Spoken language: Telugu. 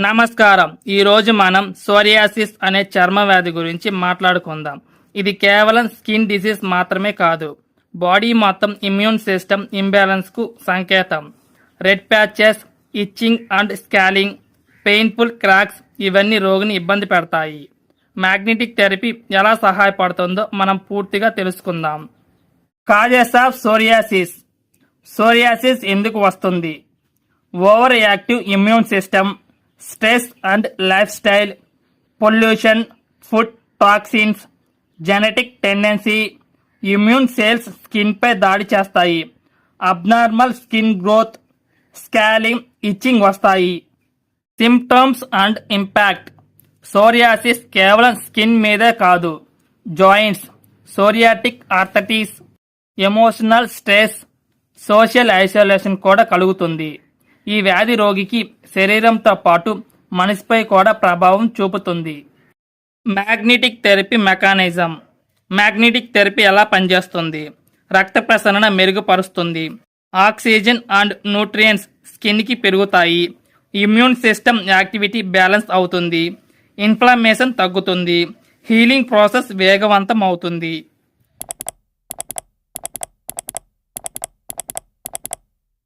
నమస్కారం. ఈరోజు మనం సోరియాసిస్ అనే చర్మ వ్యాధి గురించి మాట్లాడుకుందాం. ఇది కేవలం స్కిన్ డిసీజ్ మాత్రమే కాదు. బాడీ మొత్తం ఇమ్యూన్ సిస్టమ్ ఇంబ్యాలెన్స్కు సంకేతం. Red patches itching and scaling painful cracks ఇవన్నీ రోగిని ఇబ్బంది పెడతాయి. మ్యాగ్నెటిక్ థెరపీ ఎలా సహాయపడుతుందో మనం పూర్తిగా తెలుసుకుందాం. Causes of psoriasis. సోరియాసిస్ ఎందుకు వస్తుంది? Over active immune system stress and lifestyle pollution food toxins genetic tendency immune cells స్కిన్పై దాడి చేస్తాయి. Abnormal skin growth scaling itching వస్తాయి. Symptoms and impact. సోరియాసిస్ కేవలం స్కిన్ మీదే కాదు joints psoriatic arthritis emotional stress social isolation కూడా కలుగుతుంది. ఈ వ్యాధి రోగికి శరీరంతో పాటు మనసుపై కూడా ప్రభావం చూపుతుంది. Magnetic therapy mechanism. Magnetic therapy ఎలా పనిచేస్తుంది? రక్త ప్రసరణ మెరుగుపరుస్తుంది. ఆక్సిజన్ అండ్ న్యూట్రియన్స్ స్కిన్కి పెరుగుతాయి. ఇమ్యూన్ సిస్టమ్ యాక్టివిటీ బ్యాలెన్స్ అవుతుంది. ఇన్ఫ్లమేషన్ తగ్గుతుంది. హీలింగ్ ప్రాసెస్ వేగవంతం అవుతుంది.